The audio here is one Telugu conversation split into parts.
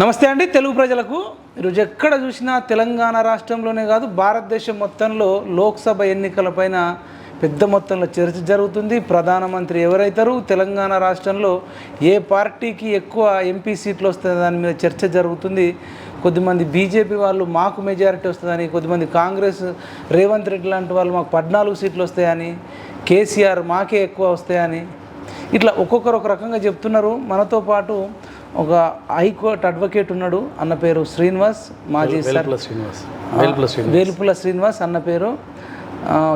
నమస్తే అండి తెలుగు ప్రజలకు. ఈరోజు ఎక్కడ చూసినా తెలంగాణ రాష్ట్రంలోనే కాదు భారతదేశం మొత్తంలో లోక్సభ ఎన్నికలపైన పెద్ద మొత్తంలో చర్చ జరుగుతుంది. ప్రధానమంత్రి ఎవరైతారు? తెలంగాణ రాష్ట్రంలో ఏ పార్టీకి ఎక్కువ ఎంపీ సీట్లు వస్తుంది దాని మీద చర్చ జరుగుతుంది. కొద్దిమంది బీజేపీ వాళ్ళు మాకు మెజారిటీ వస్తుందని కొద్దిమంది కాంగ్రెస్ రేవంత్ రెడ్డి లాంటి వాళ్ళు మాకు పద్నాలుగు సీట్లు వస్తాయని కేసీఆర్ మాకే ఎక్కువ వస్తాయని ఇట్లా ఒక్కొక్కరు ఒక రకంగా చెప్తున్నారు. మనతో పాటు ఒక హైకోర్టు అడ్వకేట్ ఉన్నాడు అన్న పేరు శ్రీనివాస్ మాజీ శ్రీనివాస్. వెల్పుల శ్రీనివాస్. అన్న పేరు.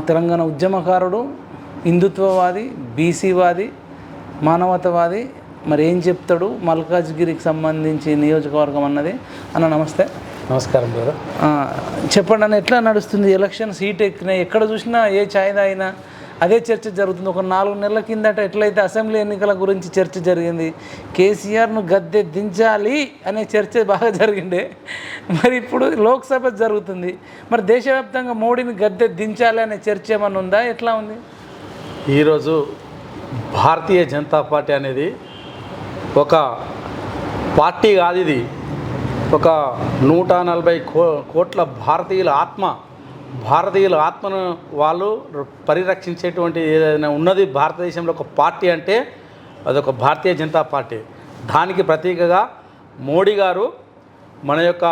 తెలంగాణ ఉద్యమకారుడు హిందుత్వవాది బీసీవాది మానవతవాది. మరి ఏం చెప్తాడు? మల్కాజ్గిరికి సంబంధించి నియోజకవర్గం అన్నది. అన్న నమస్తే. నమస్కారం బ్రదర్. చెప్పండి అన్న ఎట్లా నడుస్తుంది? ఎలక్షన్ సీట్ ఎక్కినాయి ఎక్కడ చూసినా ఏ ఛాయ్ తాగినా అదే చర్చ జరుగుతుంది. ఒక నాలుగు నెలల కిందట ఎట్లయితే అసెంబ్లీ ఎన్నికల గురించి చర్చ జరిగింది కేసీఆర్ను గద్దె దించాలి అనే చర్చ బాగా జరిగిండే మరి ఇప్పుడు లోక్సభ జరుగుతుంది. మరి దేశవ్యాప్తంగా మోడీని గద్దె దించాలి అనే చర్చ ఏమన్నా ఉందా? ఎట్లా ఉంది? ఈరోజు భారతీయ జనతా పార్టీ అనేది ఒక పార్టీ కాదు ఇది. ఒక నూట నలభై కో కోట్ల భారతీయుల ఆత్మ భారతీయుల ఆత్మను వాళ్ళు పరిరక్షించేటువంటి ఏదైనా ఉన్నది భారతదేశంలో ఒక పార్టీ అంటే అదొక భారతీయ జనతా పార్టీ. దానికి ప్రతీకగా మోడీ గారు మన యొక్క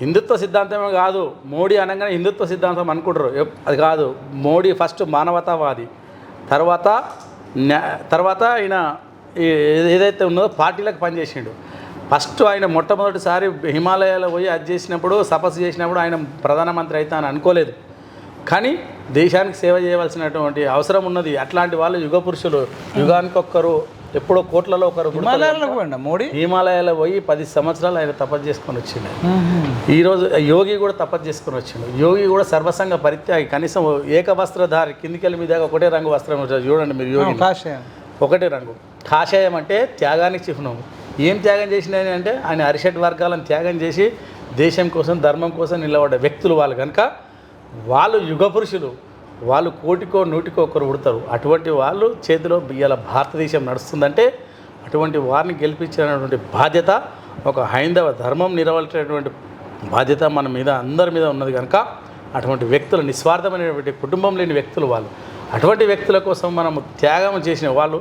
హిందుత్వ సిద్ధాంతమే కాదు మోడీ అనగానే హిందుత్వ సిద్ధాంతం అనుకుంటారు. అది కాదు మోడీ ఫస్ట్ మానవతావాది. తర్వాత తర్వాత ఆయన ఈ- ఏదైతే ఉన్నదో పార్టీలకు పనిచేసిండు. ఫస్ట్ ఆయన మొట్టమొదటిసారి హిమాలయాలో పోయి అది చేసినప్పుడు తపస్సు చేసినప్పుడు ఆయన ప్రధానమంత్రి అయితే అని అనుకోలేదు. కానీ దేశానికి సేవ చేయవలసినటువంటి అవసరం ఉన్నది. అట్లాంటి వాళ్ళు యుగ పురుషులు యుగానికి ఒక్కరు ఎప్పుడో కోట్లలో ఒకరు మోడీ? హిమాలయాలో పోయి పది సంవత్సరాలు ఆయన తపస్సు చేసుకొని వచ్చిండు. ఈరోజు యోగి కూడా తపస్సు చేసుకొని వచ్చిండు. యోగి కూడా సర్వసంగ పరిత్యాగి కనీసం ఏక వస్త్రధారి కిందికెళ్ళి మీద ఒకటే రంగు వస్త్రం చూడండి మీరు యోగి కాషాయం. ఒకటే రంగు. కాషాయం అంటే త్యాగానికి చిహ్నం. ఏం త్యాగం చేసినాయని అంటే ఆయన అరిషట్ వర్గాలను త్యాగం చేసి దేశం కోసం ధర్మం కోసం నిలబడే వ్యక్తులు వాళ్ళు కనుక వాళ్ళు యుగ పురుషులు వాళ్ళు కోటికో నూటికో ఒకరు ఉడతారు అటువంటి వాళ్ళు చేతిలో ఇవాళ భారతదేశం నడుస్తుందంటే అటువంటి వారిని గెలిపించినటువంటి బాధ్యత ఒక హైందవ ధర్మం నిలవలసినటువంటి బాధ్యత మన మీద అందరి మీద ఉన్నది కనుక అటువంటి వ్యక్తులు నిస్వార్థమైనటువంటి కుటుంబం లేని వ్యక్తులు వాళ్ళు. అటువంటి వ్యక్తుల కోసం మనము త్యాగం చేసిన వాళ్ళు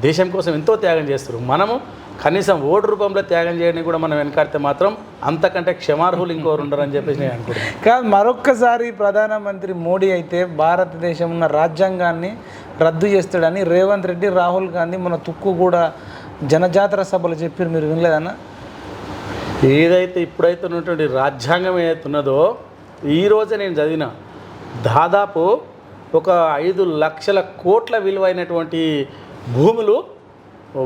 దేశం కోసం ఎంతో త్యాగం చేస్తారు. మనము కనీసం ఓటు రూపంలో త్యాగం చేయడానికి కూడా మనం వెనకాడితే మాత్రం అంతకంటే క్షమార్హులు ఇంకోరు ఉండరని చెప్పేసి నేను అనుకుంటున్నాను. కాదు మరొక్కసారి ప్రధానమంత్రి మోడీ అయితే భారతదేశం ఉన్న రాజ్యాంగాన్ని రద్దు చేస్తాడని రేవంత్ రెడ్డి రాహుల్ గాంధీ మన తుక్కు కూడా జనజాతర సభలు చెప్పారు. మీరు వినలేదన్న? ఏదైతే ఇప్పుడైతే ఉన్నటువంటి రాజ్యాంగం ఏదైతే ఉన్నదో ఈ రోజే నేను చదివిన దాదాపు ఒక ఐదు లక్షల కోట్ల విలువైనటువంటి భూములు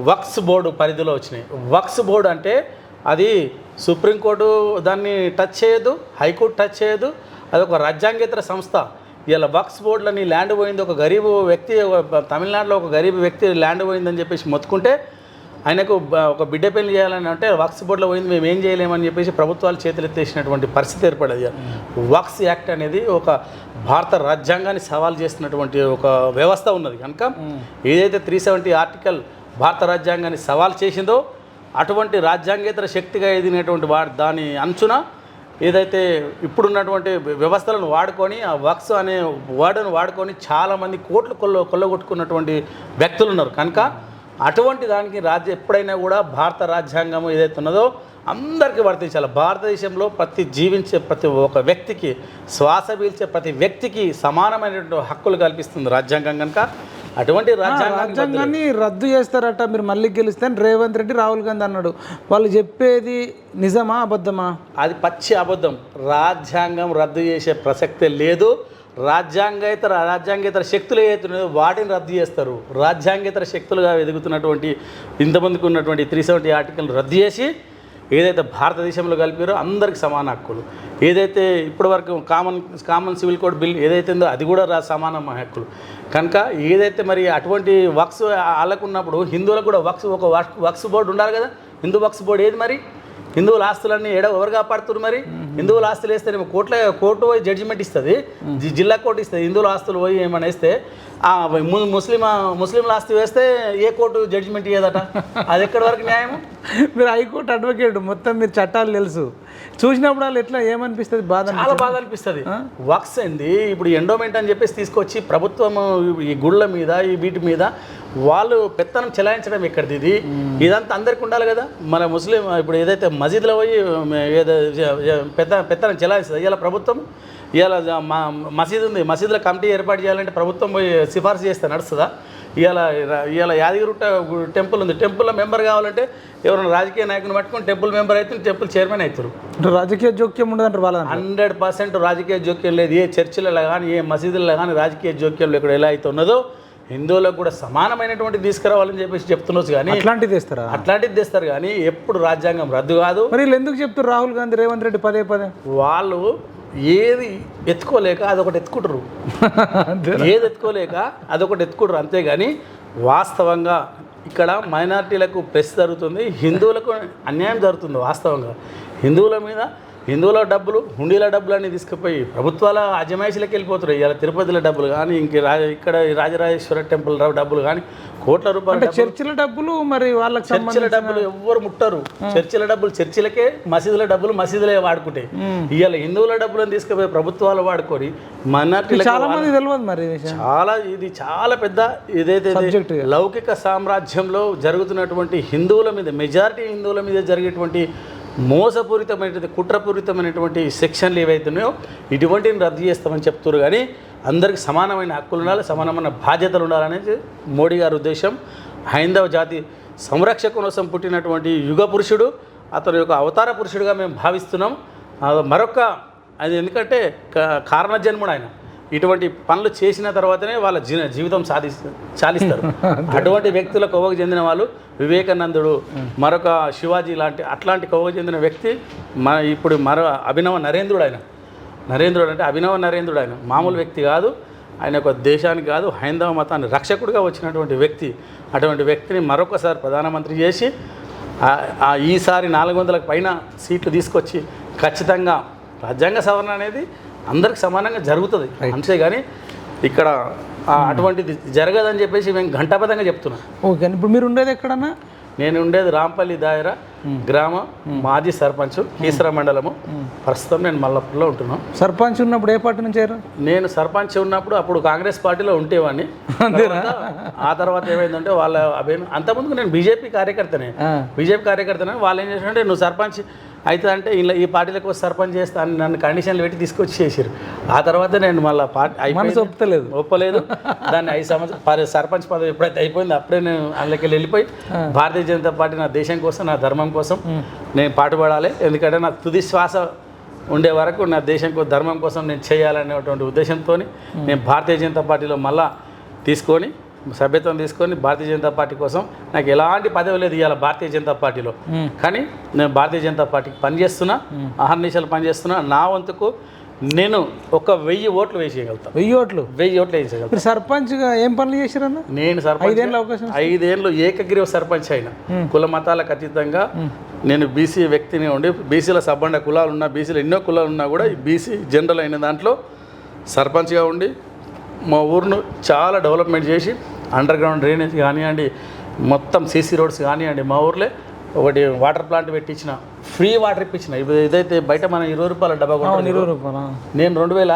వక్స్ బోర్డు పరిధిలో వచ్చినాయి. వక్స్ బోర్డు అంటే అది సుప్రీంకోర్టు దాన్ని టచ్ చేయదు హైకోర్టు టచ్ చేయదు. అది ఒక రాజ్యాంగేతర సంస్థ. ఇలా వక్స్ బోర్డులని ల్యాండ్ పోయింది ఒక గరీబు వ్యక్తి తమిళనాడులో ఒక గరీబు వ్యక్తి ల్యాండ్ పోయిందని చెప్పేసి మొత్తుకుంటే ఆయనకు ఒక బిడ్డ పెళ్ళి చేయాలని అంటే వక్స్ బోర్డులో పోయింది మేము ఏం చేయలేమని చెప్పేసి ప్రభుత్వాలు చేతులు ఎత్తేసినటువంటి పరిస్థితి ఏర్పడేది వక్స్ యాక్ట్ అనేది ఒక భారత రాజ్యాంగాన్ని సవాల్ చేస్తున్నటువంటి ఒక వ్యవస్థ ఉన్నది. కనుక ఏదైతే త్రీ సెవెంటీ ఆర్టికల్ భారత రాజ్యాంగాన్ని సవాల్ చేసిందో అటువంటి రాజ్యాంగేతర శక్తిగా ఎదిగినటువంటి వా దాని అంచున ఏదైతే ఇప్పుడున్నటువంటి వ్యవస్థలను వాడుకొని ఆ వక్స్ అనే వర్డ్ను వాడుకొని చాలామంది కోట్లు కొల్ల కొల్లగొట్టుకున్నటువంటి వ్యక్తులు ఉన్నారు. కనుక అటువంటి దానికి రాజ్య ఎప్పుడైనా కూడా భారత రాజ్యాంగం ఏదైతే ఉన్నదో అందరికీ వర్తించాలి. భారతదేశంలో ప్రతి జీవించే ప్రతి ఒక వ్యక్తికి శ్వాస పీల్చే ప్రతి వ్యక్తికి సమానమైనటువంటి హక్కులు కల్పిస్తుంది రాజ్యాంగం కనుక. అటువంటి రాజ్యాంగాన్ని రద్దు చేస్తారట. మీరు మళ్ళీ గెలిస్తే అని రేవంత్ రెడ్డి రాహుల్ గాంధీ అన్నాడు. వాళ్ళు చెప్పేది నిజమా అబద్ధమా? అది పచ్చి అబద్ధం. రాజ్యాంగం రద్దు చేసే ప్రసక్తే లేదు. రాజ్యాంగేతర రాజ్యాంగేతర శక్తులు ఏవైతే ఉన్నాయో వాటిని రద్దు చేస్తారు. రాజ్యాంగేతర శక్తులుగా ఎదుగుతున్నటువంటి ఇంతమందికి ఉన్నటువంటి త్రీ సెవెంటీ ఆర్టికల్ రద్దు చేసి ఏదైతే భారతదేశంలో కలిపారో అందరికి సమాన హక్కులు. ఏదైతే ఇప్పటివరకు common common civil code bill ఏదైతే ఉందో అది కూడా రా సమాన హక్కులు. కనుక ఏదైతే మరి అటువంటి వక్స్ వాళ్ళకున్నప్పుడు హిందువులకు కూడా వక్స్ ఒక వక్స్ బోర్డు ఉండాలి కదా? హిందూ వక్స్ బోర్డు ఏది మరి? హిందువుల ఆస్తులన్నీ ఎడ ఎవరు కాపాడుతున్నారు మరి? హిందువుల ఆస్తులు వేస్తేనేమో కోట్ల కోర్టు పోయి జడ్జిమెంట్ ఇస్తుంది. జిల్లా కోర్టు ఇస్తుంది. హిందువుల ఆస్తులు పోయి ఏమైనా వేస్తే ముస్లిం ముస్లింల ఆస్తి వేస్తే ఏ కోర్టు జడ్జిమెంట్ ఇయ్యదట? అది ఎక్కడి వరకు న్యాయం మీరు హైకోర్టు అడ్వకేట్ మొత్తం మీరు చట్టాలు తెలుసు. చూసినప్పుడు వాళ్ళు ఎట్లా ఏమనిపిస్తుంది? బాధ? చాలా బాధ అనిపిస్తుంది. వక్స్ అండి ఇప్పుడు ఎండోమెంట్ అని చెప్పేసి తీసుకొచ్చి ప్రభుత్వం ఈ గుళ్ళ మీద ఈ వీటి మీద వాళ్ళు పెత్తనం చెలాయించడం ఎక్కడిది ఇది? ఇదంతా అందరికి ఉండాలి కదా? మన ముస్లిం ఇప్పుడు ఏదైతే మసీదులో పోయి ఏదో పెద్ద పెత్తనం చెలాయిస్తుంది. ఇలా ప్రభుత్వం మా మసీదు ఉంది. మసీదులో కమిటీ ఏర్పాటు చేయాలంటే ప్రభుత్వం పోయి సిఫార్సు చేస్తే నడుస్తుందా? ఇవాళ ఇవాళ యాదగిరిగుట్ట టెంపుల్ ఉంది. టెంపుల్లో మెంబర్ కావాలంటే ఎవరైనా రాజకీయ నాయకుని పట్టుకొని టెంపుల్ మెంబర్ అయితే టెంపుల్ చైర్మన్ అవుతారు. రాజకీయ జోక్యం ఉండదంటారు వాళ్ళ. హండ్రెడ్ పర్సెంట్ రాజకీయ జోక్యం లేదు. ఏ చర్చిలలో కానీ ఏ మసీదులలో కానీ రాజకీయ జోక్యం ఇక్కడ ఎలా అయితే ఉన్నదో హిందువులకు కూడా సమానమైనటువంటి తీసుకురావాలని చెప్పేసి చెప్తున్నారు కానీ అట్లాంటిది తెస్తారా అట్లాంటిది తెస్తారు కానీ ఎప్పుడు రాజ్యాంగం రద్దు కాదు. మరి ఎందుకు చెప్తారు రాహుల్ గాంధీ రేవంత్ రెడ్డి పదే పదే. వాళ్ళు ఏది ఎత్తుకోలేక అదొకటి ఎత్తుకుంటారు ఏది ఎత్తుకోలేక అదొకటి ఎత్తుకుంటారు అంతేగాని వాస్తవంగా ఇక్కడ మైనారిటీలకు ప్రెస్ జరుగుతుంది హిందువులకు అన్యాయం జరుగుతుంది వాస్తవంగా. హిందువుల మీద హిందువుల డబ్బులు హుండీల డబ్బులు అన్ని తీసుకుపోయి ప్రభుత్వాల అజమాయిషీలకు వెళ్ళిపోతున్నాయి ఇలా తిరుపతిలో డబ్బులు కానీ ఇంక ఇక్కడ ఈ రాజరాజేశ్వర టెంపుల్ డబ్బులు కానీ కోట్ల రూపాయల చర్చిల డబ్బులు మరి వాళ్ళకి చర్చిల డబ్బులు ఎవ్వరు ముట్టరు. చర్చిల డబ్బులు చర్చిలకే మసీదుల డబ్బులు మసీదులే వాడుకుంటాయి. ఇవాళ హిందువుల డబ్బులను తీసుకుపోయి ప్రభుత్వాలు వాడుకొని మైనార్టీలకు చాలా మంది తెలియదు మరి చాలా ఇది చాలా పెద్ద ఏదైతే ఇది Subject. లౌకిక సామ్రాజ్యంలో జరుగుతున్నటువంటి హిందువుల మీద మెజారిటీ హిందువుల మీద జరిగేటువంటి మోసపూరితమైనటువంటి కుట్రపూరితమైనటువంటి సెక్షన్లు ఏవైతున్నాయో ఇటువంటిని రద్దు చేస్తామని చెప్తున్నారు కానీ అందరికి సమానమైన హక్కులు ఉండాలి సమానమైన బాధ్యతలు ఉండాలనేది మోడీ గారి ఉద్దేశం. హైందవ జాతి సంరక్షణ కోసం పుట్టినటువంటి యుగ పురుషుడు అతని యొక్క అవతార పురుషుడిగా మేము భావిస్తున్నాం. మరొక అది ఎందుకంటే కా- కారణ జన్ముడు ఆయన. ఇటువంటి పనులు చేసిన తర్వాతనే వాళ్ళ జీ జీవితం సాధి చాలిస్తారు. అటువంటి వ్యక్తుల కోవకు చెందిన వాళ్ళు వివేకానందుడు మరొక శివాజీ లాంటి అట్లాంటి కోవకు చెందిన వ్యక్తి మన ఇప్పుడు మరో అభినవ నరేంద్రుడు ఆయన. నరేంద్రుడు అంటే అభినవ నరేంద్రుడు ఆయన. మామూలు వ్యక్తి కాదు. ఆయన ఒక దేశానికి కాదు హైందవ మతాన్ని రక్షకుడిగా వచ్చినటువంటి వ్యక్తి. అటువంటి వ్యక్తిని మరొకసారి ప్రధానమంత్రి చేసి ఈసారి నాలుగు వందలకు పైన సీట్లు తీసుకొచ్చి ఖచ్చితంగా రాజ్యాంగ సవరణ అనేది అందరికి సమానంగా జరుగుతుంది. అంతేగాని ఇక్కడ ఆ అటువంటిది జరగదని చెప్పేసి మేము ఘంటాపథంగా చెప్తున్నాం. ఓకే ఇప్పుడు మీరు ఉండేది ఎక్కడన్నా? నేను ఉండేది రాంపల్లి దాయర గ్రామం మాజీ సర్పంచ్ కీసర మండలము. ప్రస్తుతం నేను మల్లపూర్లో ఉంటున్నాను. సర్పంచ్ ఉన్నప్పుడు ఏ పార్టీ నుంచి నేను సర్పంచ్ ఉన్నప్పుడు అప్పుడు కాంగ్రెస్ పార్టీలో తర్వాత ఆ తర్వాత ఏమైందంటే వాళ్ళ అంతకుముందు నేను బీజేపీ కార్యకర్తనే. బీజేపీ కార్యకర్తనే వాళ్ళు ఏం చేశారంటే నువ్వు సర్పంచ్ అయితే అంటే ఇలా ఈ పార్టీలకు సర్పంచ్ చేస్తా అని నన్ను కండిషన్లు పెట్టి తీసుకొచ్చి చేసారు ఆ తర్వాత నేను మళ్ళీ పార్టీ మనసు ఒప్పుతలేదు. ఒప్పలేదు. దాన్ని ఐదు సంవత్సరాలు పరి- సర్పంచ్ పదవి ఎప్పుడైతే అయిపోయిందో అప్పుడే నేను అందులోకి వెళ్ళిపోయి భారతీయ జనతా పార్టీ నా దేశం కోసం నా ధర్మం కోసం నేను పాటుపడాలి. ఎందుకంటే నా తుది శ్వాస ఉండే వరకు నా దేశం కోసం ధర్మం కోసం నేను చేయాలనేటువంటి ఉద్దేశంతో నేను భారతీయ జనతా పార్టీలో మళ్ళా తీసుకొని సభ్యత్వం తీసుకొని భారతీయ జనతా పార్టీ కోసం నాకు ఎలాంటి పదవి లేదు ఇవాళ భారతీయ జనతా పార్టీలో. కానీ నేను భారతీయ జనతా పార్టీకి పనిచేస్తున్నా అహర్నిశలు పనిచేస్తున్నా. నా వంతుకు నేను ఒక వెయ్యి ఓట్లు వేసేయగలుగుతాను వెయ్యి ఓట్లు? వెయ్యి ఓట్లు వేసేయగలుగుతాను సర్పంచ్గా ఏం పనులు చేశారన్న నేను సర్పంచ్ ఐదేళ్ళ అవకాశం ఐదేళ్ళు ఏకగ్రీవ సర్పంచ్ అయిన. కుల మతాలకు అతీతంగా నేను బీసీ వ్యక్తిని ఉండి బీసీల సబ్బండ కులాలు ఉన్నా బీసీలు ఎన్నో కులాలు ఉన్నా కూడా ఈ బీసీ జనరల్ అయిన దాంట్లో సర్పంచ్గా ఉండి మా ఊరును చాలా డెవలప్మెంట్ చేసి అండర్ గ్రౌండ్ డ్రైనేజ్ కానివ్వండి మొత్తం సీసీ రోడ్స్ కానివ్వండి మా ఊర్లో ఒకటి వాటర్ ప్లాంట్ పెట్టించిన ఫ్రీ వాటర్ ఇప్పించిన. ఇప్పుడు ఏదైతే బయట మనం ఇరవై రూపాయల డబ్బా కొంటాం ఇరవై రూపాయలు. నేను రెండు వేల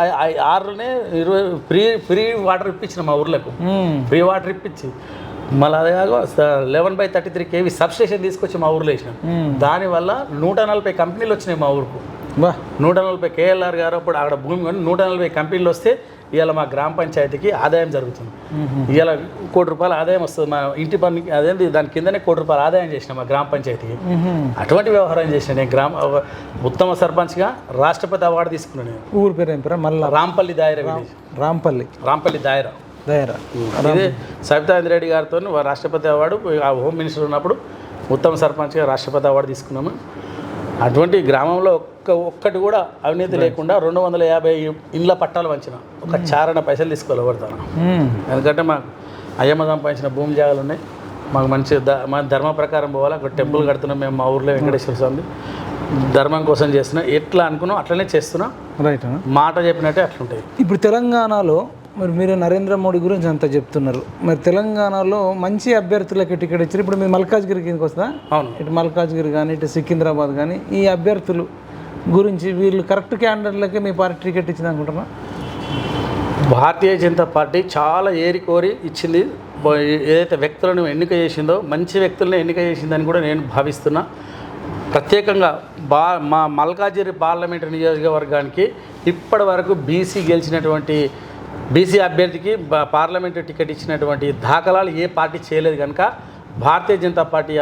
ఆరులోనే ఇరవై ఫ్రీ ఫ్రీ వాటర్ ఇప్పించిన మా ఊర్లకు. ఫ్రీ వాటర్ ఇప్పించి మళ్ళీ అదే eleven by thirty three KV substation తీసుకొచ్చి మా ఊర్లో వేసినాం. దానివల్ల నూట నలభై కంపెనీలు వచ్చినాయి మా ఊరుకు. నూట నలభై కేఎల్ఆర్ గారు అప్పుడు అక్కడ భూమి కొని నూట నలభై కంపెనీలు వస్తే ఇవాళ మా గ్రామ పంచాయతీకి ఆదాయం జరుగుతుంది. ఇవాళ కోటి రూపాయల ఆదాయం వస్తుంది. మా ఇంటి పన్నుకి అదేంటి దాని కిందనే కోటి రూపాయల ఆదాయం చేసిన మా గ్రామ పంచాయతీకి. అటువంటి వ్యవహారం చేసిన నేను గ్రామ ఉత్తమ సర్పంచ్గా రాష్ట్రపతి అవార్డు తీసుకున్నాను నేను. ఊరు పేరు ఏం పేరా? మళ్ళా రాంపల్లి దాయర రాంపల్లి. రాంపల్లి దాయర. దయరా. ఇదే సబితా ఇంద్రెడ్డి గారితో రాష్ట్రపతి అవార్డు ఆ హోమ్ మినిస్టర్ ఉన్నప్పుడు ఉత్తమ సర్పంచ్గా రాష్ట్రపతి అవార్డు తీసుకున్నాము. అటువంటి గ్రామంలో ఒక్క ఒక్కటి కూడా అవినీతి లేకుండా రెండు వందల యాభై ఇండ్ల పట్టాలు వంచిన. ఒక చారణ పైసలు తీసుకోవాలి ఎవరిదాను ఎందుకంటే మాకు అయ్యమ్మ సంపాదించిన భూమి జాగాలు ఉన్నాయి. మాకు మంచి ద మా ధర్మ ప్రకారం పోవాలి. ఒక టెంపుల్ కడుతున్నాం మేము మా ఊర్లో వెంకటేశ్వర స్వామి ధర్మం కోసం చేస్తున్నాం. ఎట్లా అనుకున్నాం అట్లనే చేస్తున్నాం. రైట్ మాట చెప్పినట్టే అట్లుంటాయి. ఇప్పుడు తెలంగాణలో మరి మీరు నరేంద్ర మోడీ గురించి అంత చెప్తున్నారు. మరి తెలంగాణలో మంచి అభ్యర్థులకి టికెట్ ఇచ్చారు. ఇప్పుడు మీరు మల్కాజ్గిరి కిందకి వస్తుందా అవును. ఇటు మల్కాజ్గిరి కానీ ఇటు సికింద్రాబాద్ కానీ ఈ అభ్యర్థులు గురించి వీళ్ళు కరెక్ట్ క్యాండిడేట్లకే మీ పార్టీ టికెట్ ఇచ్చింది అనుకుంటున్నా భారతీయ జనతా పార్టీ చాలా ఏరి కోరి ఇచ్చింది. ఏదైతే వ్యక్తులను ఎన్నిక చేసిందో మంచి వ్యక్తులను ఎన్నిక చేసిందని కూడా నేను భావిస్తున్నా. ప్రత్యేకంగా బా మా మల్కాజిరి పార్లమెంటరీ నియోజకవర్గానికి ఇప్పటి వరకు బీసీ గెలిచినటువంటి బీసీ అభ్యర్థికి పార్లమెంటు టికెట్ ఇచ్చినటువంటి దాఖలాలు ఏ పార్టీ చేయలేదు కనుక భారతీయ జనతా పార్టీ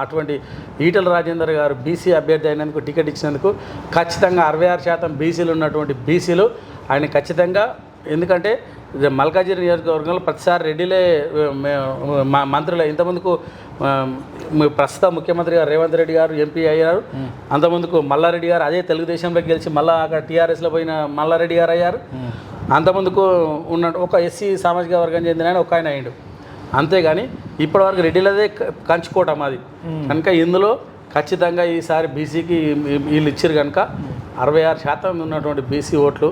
అటువంటి ఈటల రాజేందర్ గారు బీసీ అభ్యర్థి అయినందుకు టికెట్ ఇచ్చినందుకు ఖచ్చితంగా అరవై ఆరు శాతం బీసీలు ఉన్నటువంటి బీసీలు ఆయన ఖచ్చితంగా ఎందుకంటే మల్కాజిరి నియోజకవర్గంలో ప్రతిసారి రెడ్డిలే మే- మంత్రులే. మ- ప్రస్తుత ముఖ్యమంత్రి గారు రేవంత్ రెడ్డి గారు ఎంపీ అయ్యారు. అంతకుముందుకు మల్లారెడ్డి గారు అదే తెలుగుదేశంలో గెలిచి మళ్ళా అక్కడ టీఆర్ఎస్లో పోయిన మల్లారెడ్డి గారు అయ్యారు. అంతకుముందుకు ఉన్న ఒక ఎస్సీ సామాజిక వర్గం చెందిన ఆయన ఒక ఆయన అయ్యిండు. అంతేగాని ఇప్పటివరకు రెడ్డిలదే కంచుకోవటం అది కనుక ఇందులో ఖచ్చితంగా ఈసారి బీసీకి వీళ్ళు ఇచ్చారు కనుక అరవై ఆరు శాతం ఉన్నటువంటి బీసీ ఓట్లు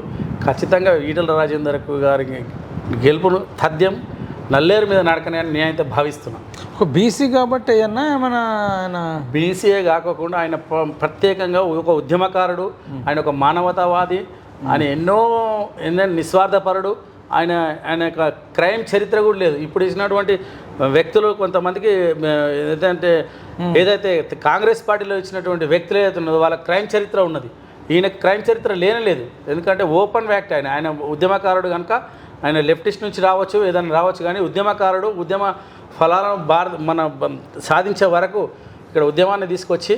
ఖచ్చితంగా ఈటల రాజేందర్ గారికి గెలుపును తథ్యం నల్లేరు మీద నడకనే అని నేనైతే భావిస్తున్నాను ఒక బీసీ కాబట్టి అయ్యన్నా ఏమైనా ఆయన బీసీఏ కాకోకుండా ఆయన ప్ర- ప్రత్యేకంగా ఒక ఉద్యమకారుడు ఆయన ఒక మానవతావాది ఆయన ఎన్నో ఎన్నో నిస్వార్థపరుడు ఆయన ఆయన యొక్క క్రైమ్ చరిత్ర కూడా లేదు. ఇప్పుడు ఇచ్చినటువంటి వ్యక్తులు కొంతమందికి ఏదంటే ఏదైతే కాంగ్రెస్ పార్టీలో ఇచ్చినటువంటి వ్యక్తులు ఏదైతే ఉన్నదో వాళ్ళ క్రైమ్ చరిత్ర ఉన్నది. ఈయన క్రైమ్ చరిత్ర లేనలేదు. ఎందుకంటే ఓపెన్ వ్యాక్ట్ ఆయన. ఆయన ఉద్యమకారుడు కనుక ఆయన లెఫ్టిస్ట్ నుంచి రావచ్చు ఏదైనా రావచ్చు కానీ ఉద్యమకారుడు ఉద్యమ ఫలాలను భారత మన సాధించే వరకు ఇక్కడ ఉద్యమాన్ని తీసుకొచ్చి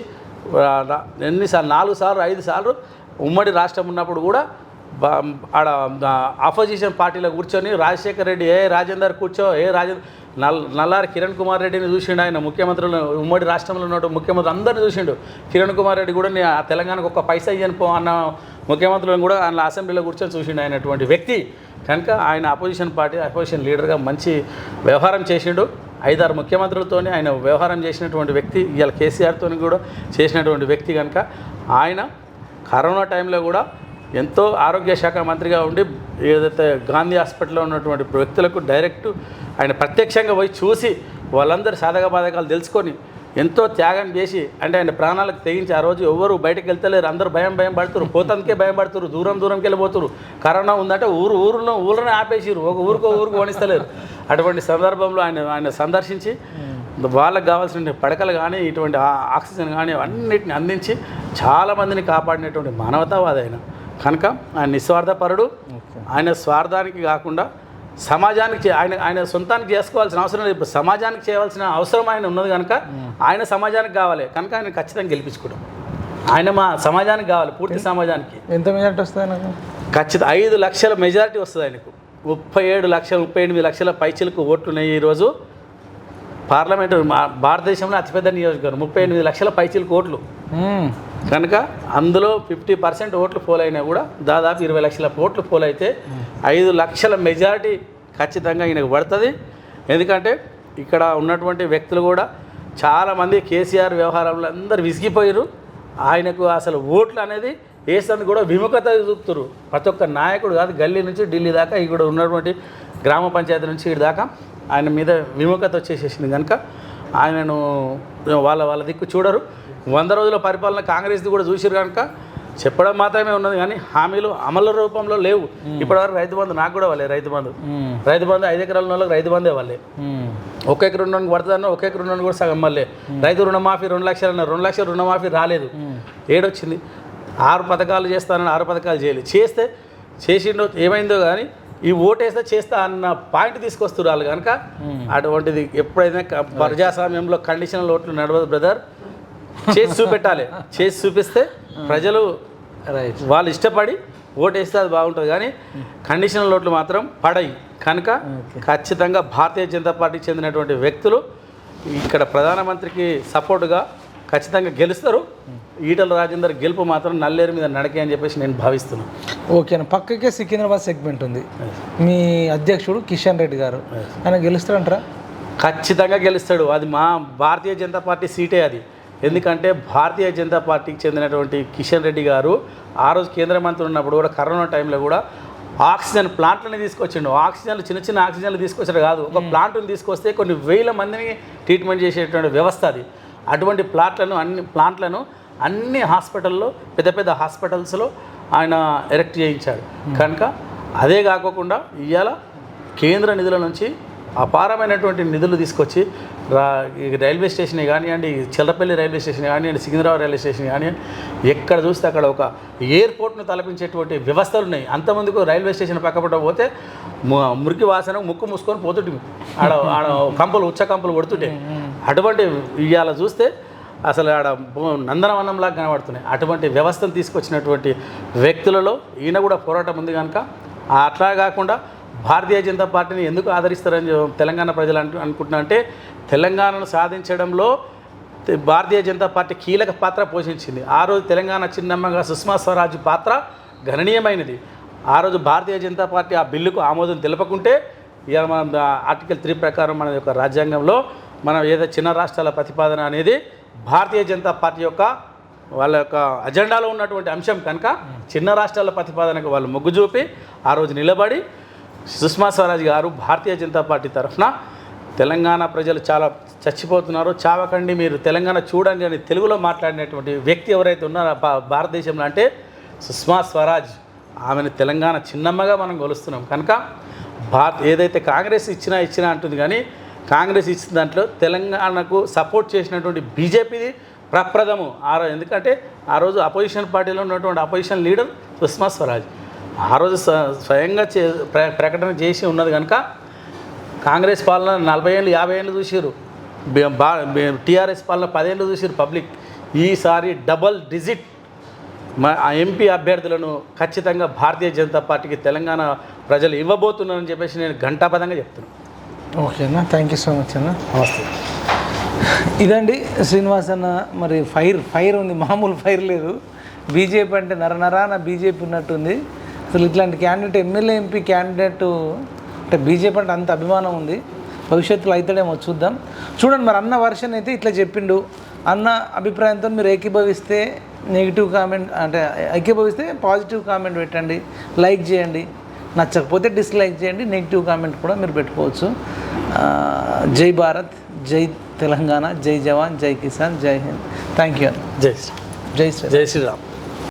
ఎన్నిసార్లు? నాలుగు సార్లు ఐదు సార్లు ఉమ్మడి రాష్ట్రం ఉన్నప్పుడు కూడా ఆడ అపోజిషన్ పార్టీలో కూర్చొని రాజశేఖర్ రెడ్డి ఏ రాజేందర్ కూర్చో ఏ రాజేందర్ నల్ నల్లారి కిరణ్ కుమార్ రెడ్డిని చూసిండు ఆయన ముఖ్యమంత్రులు ఉమ్మడి రాష్ట్రంలో ఉన్న ముఖ్యమంత్రి అందరిని చూసిండు. కిరణ్ కుమార్ రెడ్డి కూడా నేను ఆ తెలంగాణకు ఒక పైసా ఇయ్యను పో అన్న ముఖ్యమంత్రులను కూడా ఆయన అసెంబ్లీలో కూర్చొని చూసిండు అయినటువంటి వ్యక్తి. కనుక ఆయన అపోజిషన్ పార్టీ అపోజిషన్ లీడర్గా మంచి వ్యవహారం చేసిండు. ఐదారు ముఖ్యమంత్రులతోనే ఆయన వ్యవహారం చేసినటువంటి వ్యక్తి ఇవాళ కేసీఆర్తో కూడా చేసినటువంటి వ్యక్తి కనుక. ఆయన కరోనా టైంలో కూడా ఎంతో ఆరోగ్య శాఖ మంత్రిగా ఉండి ఏదైతే గాంధీ హాస్పిటల్లో ఉన్నటువంటి వ్యక్తులకు డైరెక్ట్ ఆయన ప్రత్యక్షంగా పోయి చూసి వాళ్ళందరూ సాధక బాధకాలు తెలుసుకొని ఎంతో త్యాగం చేసి అంటే ఆయన ప్రాణాలకు తెగించి ఆ రోజు ఎవరు బయటకు వెళ్తలేరు. అందరూ భయం భయం పడుతున్నారు. పోతానికే భయం పడుతున్నారు. దూరం దూరంకి వెళ్ళిపోతున్నారు. కరోనా ఉందంటే ఊరు ఊరిలో ఊళ్ళనే ఆపేసిరు ఒక ఊరికో ఊరికి వణిస్తలేరు అటువంటి సందర్భంలో ఆయన ఆయన సందర్శించి వాళ్ళకి కావాల్సిన పడకలు కానీ ఇటువంటి ఆ- ఆక్సిజన్ కానీ అన్నిటిని అందించి చాలామందిని కాపాడినటువంటి మానవతావాది ఆయన. కనుక ఆయన నిస్వార్థపరుడు. ఆయన స్వార్థానికి కాకుండా సమాజానికి ఆయన ఆయన సొంతానికి చేసుకోవాల్సిన అవసరం లేదు. ఇప్పుడు సమాజానికి చేయవలసిన అవసరం ఆయన ఉన్నది కనుక ఆయన సమాజానికి కావాలి. కనుక ఆయన ఖచ్చితంగా గెలిపించుకోవడం. ఆయన మా సమాజానికి కావాలి పూర్తి సమాజానికి. ఎంత మెజార్టీ వస్తుంది ఖచ్చితంగా ఐదు లక్షల మెజారిటీ వస్తుంది ఆయనకు. ముప్పై ఏడు లక్షల ముప్పై ఎనిమిది లక్షల పైచిలకు ఓట్లున్నాయి ఈరోజు పార్లమెంటు మా- భారతదేశంలో అతిపెద్ద నియోజకవర్గం. ముప్పై ఎనిమిది లక్షల పైచిలకు ఓట్లు. కనుక అందులో ఫిఫ్టీ పర్సెంట్ ఓట్లు పోల్ అయినా కూడా దాదాపు ఇరవై లక్షల ఓట్లు పోల్ అయితే ఐదు లక్షల మెజారిటీ ఖచ్చితంగా ఈయనకు పడుతుంది. ఎందుకంటే ఇక్కడ ఉన్నటువంటి వ్యక్తులు కూడా చాలామంది కేసీఆర్ వ్యవహారంలో అందరు విసిగిపోయారు ఆయనకు అసలు ఓట్లు అనేది వేసేందుకు కూడా విముఖత చూపుతారు ప్రతి ఒక్క నాయకుడు కాదు గల్లీ నుంచి ఢిల్లీ దాకా ఇక్కడ ఉన్నటువంటి గ్రామ పంచాయతీ నుంచి ఇటు దాకా ఆయన మీద విముఖత వచ్చేసేసింది కనుక ఆయనను వాళ్ళ వాళ్ళ దిక్కు చూడరు. వంద రోజుల పరిపాలన కాంగ్రెస్ది కూడా చూసిరు కనుక చెప్పడం మాత్రమే ఉన్నది కానీ హామీలు అమలు రూపంలో లేవు. ఇప్పటివరకు రైతు బంధు నాకు కూడా వాళ్ళే రైతు బంధు. రైతు బంధు ఐదు ఎకరాల వాళ్ళకి రైతు బంధే వాళ్ళే. ఒక ఎకరం రుణానికి పడుతుందన్న ఒక ఎకరం రుణానికి కూడా సగం మళ్ళీ రైతు రుణమాఫీ రెండు లక్షలు అన్నారు రెండు లక్షల రుణమాఫీ రాలేదు. ఏడొచ్చింది. ఆరు పథకాలు చేస్తానని ఆరు పథకాలు చేయలేదు. చేస్తే చేసిండో ఏమైందో కానీ ఈ ఓటేస్తే చేస్తా అన్న పాయింట్ తీసుకొస్తారు వాళ్ళు కనుక అటువంటిది ఎప్పుడైనా ప్రజాస్వామ్యంలో కండిషనల్ ఓట్లు నడవదు బ్రదర్ చేసి చూపెట్టాలి. చేసి చూపిస్తే ప్రజలు వాళ్ళు ఇష్టపడి ఓటేస్తే అది బాగుంటుంది. కానీ కండిషనల్ ఓట్లు మాత్రం పడయి. కనుక ఖచ్చితంగా భారతీయ జనతా పార్టీకి చెందినటువంటి వ్యక్తులు ఇక్కడ ప్రధానమంత్రికి సపోర్టుగా ఖచ్చితంగా గెలుస్తారు. ఈటల రాజేందర్ గెలుపు మాత్రం నల్లేరు మీద నడకే అని చెప్పేసి నేను భావిస్తున్నాను. ఓకేనా పక్కకే సికింద్రాబాద్ సెగ్మెంట్ ఉంది. మీ అధ్యక్షుడు కిషన్ రెడ్డి గారు. ఆయన గెలుస్తారంటారా ఖచ్చితంగా గెలుస్తాడు. అది మా భారతీయ జనతా పార్టీ సీటే అది. ఎందుకంటే భారతీయ జనతా పార్టీకి చెందినటువంటి కిషన్ రెడ్డి గారు ఆ రోజు కేంద్ర మంత్రి ఉన్నప్పుడు కూడా కరోనా టైంలో కూడా ఆక్సిజన్ ప్లాంట్లని తీసుకొచ్చిండు. ఆక్సిజన్లు చిన్న చిన్న ఆక్సిజన్లు తీసుకొచ్చాడు కాదు. ఒక ప్లాంట్ని తీసుకొస్తే కొన్ని వేల మందిని ట్రీట్మెంట్ చేసేటువంటి వ్యవస్థ అది. అటువంటి ప్లాట్లను అన్ని ప్లాంట్లను అన్ని హాస్పిటల్లో పెద్ద పెద్ద హాస్పిటల్స్లో ఆయన ఎరెక్ట్ చేయించాడు. కనుక అదే కాకోకుండా ఇవాళ కేంద్ర నిధుల నుంచి అపారమైనటువంటి నిధులు తీసుకొచ్చి రా రైల్వే స్టేషన్ కానివ్వండి చిల్లపల్లి రైల్వే స్టేషన్ కానివ్వండి సికింద్రాబాద్ రైల్వే స్టేషన్ కానివ్వండి ఎక్కడ చూస్తే అక్కడ ఒక ఎయిర్పోర్ట్ను తలపించేటువంటి వ్యవస్థలు ఉన్నాయి. అంతమందికి రైల్వే స్టేషన్ పక్కపట పోతే మురికి వాసన ముక్కు మూసుకొని పోతుంటే ఆడ ఆడ కంపలు ఉచ్చ కంపలు కొడుతుంటే. అటువంటి ఇవాళ చూస్తే అసలు ఆడ నందనవనంలాగా కనబడుతున్నాయి. అటువంటి వ్యవస్థను తీసుకొచ్చినటువంటి వ్యక్తులలో ఈయన కూడా పోరాటం ఉంది కనుక. అట్లా కాకుండా భారతీయ జనతా పార్టీని ఎందుకు ఆదరిస్తారని తెలంగాణ ప్రజలు అంటు అనుకుంటున్నా అంటే తెలంగాణను సాధించడంలో భారతీయ జనతా పార్టీ కీలక పాత్ర పోషించింది. ఆ రోజు తెలంగాణ చిన్నమ్మగా సుష్మా స్వరాజ్ పాత్ర గణనీయమైనది. ఆ రోజు భారతీయ జనతా పార్టీ ఆ బిల్లుకు ఆమోదం తెలపకుంటే ఇవాళ మనం ఆర్టికల్ త్రీ ప్రకారం మన యొక్క రాజ్యాంగంలో మనం ఏదో చిన్న రాష్ట్రాల ప్రతిపాదన అనేది భారతీయ జనతా పార్టీ యొక్క వాళ్ళ యొక్క అజెండాలో ఉన్నటువంటి అంశం కనుక చిన్న రాష్ట్రాల ప్రతిపాదనకు వాళ్ళు మొగ్గు చూపి ఆ రోజు నిలబడి సుష్మా స్వరాజ్ గారు భారతీయ జనతా పార్టీ తరఫున తెలంగాణ ప్రజలు చాలా చచ్చిపోతున్నారు. చావకండి మీరు తెలంగాణ చూడండి అని తెలుగులో మాట్లాడినటువంటి వ్యక్తి ఎవరైతే ఉన్నారో భా- భారతదేశంలో అంటే సుష్మా స్వరాజ్. ఆమెను తెలంగాణ చిన్నమ్మగా మనం కొలుస్తున్నాం కనుక భారత్ ఏదైతే కాంగ్రెస్ ఇచ్చినా ఇచ్చినా అంటుంది కానీ కాంగ్రెస్ ఇచ్చిన దాంట్లో తెలంగాణకు సపోర్ట్ చేసినటువంటి బీజేపీది ప్రప్రథము. ఆ రోజు ఎందుకంటే ఆ రోజు అపోజిషన్ పార్టీలో ఉన్నటువంటి అపోజిషన్ లీడర్ సుష్మా స్వరాజ్. ఆ రోజు స్వ- స్వయంగా చే ప్ర- ప్రకటన చేసి ఉన్నది కనుక కాంగ్రెస్ పాలన నలభై ఏళ్ళు యాభై ఏళ్ళు చూసారు టీఆర్ఎస్ పాలన పదేళ్ళు చూసారు పబ్లిక్. ఈసారి డబల్ డిజిట్ మా ఆ ఎంపీ అభ్యర్థులను ఖచ్చితంగా భారతీయ జనతా పార్టీకి తెలంగాణ ప్రజలు ఇవ్వబోతున్నారని చెప్పేసి నేను ఘంటాపదంగా చెప్తున్నాను ఓకే అన్న థ్యాంక్ యూ సో మచ్ అన్న. నమస్తే. ఇదండి శ్రీనివాస్ అన్న మరి ఫైర్ ఫైర్ ఉంది మామూలు ఫైర్ లేదు. బీజేపీ అంటే నరనరాన బీజేపీ ఉన్నట్టుంది. అసలు ఇట్లాంటి క్యాండిడేట్ ఎమ్మెల్యే ఎంపీ క్యాండిడేట్ అంటే బీజేపీ అంటే అంత అభిమానం ఉంది. భవిష్యత్తులో అవుతాడేమో చూద్దాం. చూడండి మరి అన్న వర్షన్ అయితే ఇట్లా చెప్పిండు. అన్న అభిప్రాయంతో మీరు ఏకీభవిస్తే నెగిటివ్ కామెంట్ అంటే ఏకీభవిస్తే పాజిటివ్ కామెంట్ పెట్టండి. లైక్ చేయండి. నచ్చకపోతే డిస్లైక్ చేయండి. నెగిటివ్ కామెంట్ కూడా మీరు పెట్టుకోవచ్చు. జై భారత్ జై తెలంగాణ జై జవాన్ జై కిసాన్ జై హింద్. థ్యాంక్ యూ జై శ్రీరామ్ జై శ్రీ జై శ్రీరామ్.